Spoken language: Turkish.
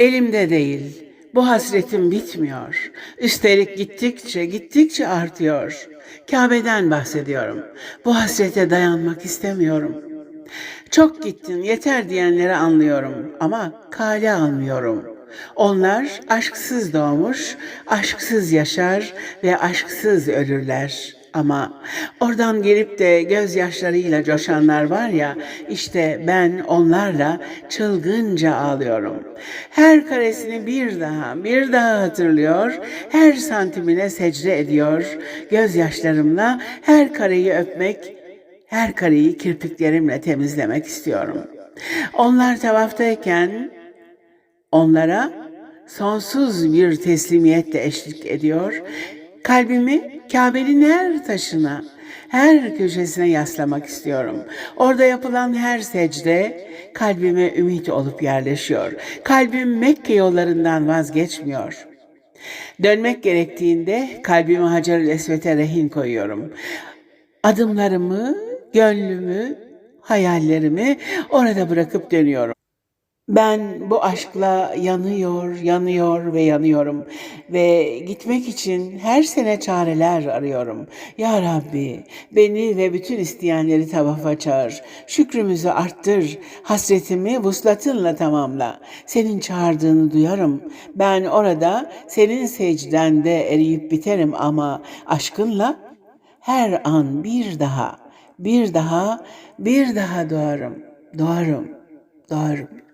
Elimde değil. Bu hasretim bitmiyor. Üstelik gittikçe gittikçe artıyor. Kabe'den bahsediyorum. Bu hasrete dayanmak istemiyorum. Çok gittin yeter diyenleri anlıyorum ama kale almıyorum. Onlar aşksız doğmuş, aşksız yaşar ve aşksız ölürler. Ama oradan gelip de gözyaşlarıyla coşanlar var ya, işte ben onlarla çılgınca ağlıyorum. Her karesini bir daha, bir daha hatırlıyor, her santimine secde ediyor. Gözyaşlarımla her kareyi öpmek, her kareyi kirpiklerimle temizlemek istiyorum. Onlar tavaftayken onlara sonsuz bir teslimiyetle eşlik ediyor. Kalbimi Kabe'nin her taşına, her köşesine yaslamak istiyorum. Orada yapılan her secde kalbime ümit olup yerleşiyor. Kalbim Mekke yollarından vazgeçmiyor. Dönmek gerektiğinde kalbimi Hacer-ül Esvet'e rehin koyuyorum. Adımlarımı, gönlümü, hayallerimi orada bırakıp dönüyorum. Ben bu aşkla yanıyor, yanıyor ve yanıyorum ve gitmek için her sene çareler arıyorum. Ya Rabbi beni ve bütün isteyenleri tavafa çağır. Şükrümüzü arttır. Hasretimi vuslatınla tamamla. Senin çağırdığını duyarım. Ben orada senin secdende eriyip biterim ama aşkınla her an bir daha, bir daha, bir daha doğarım, doğarım, doğarım.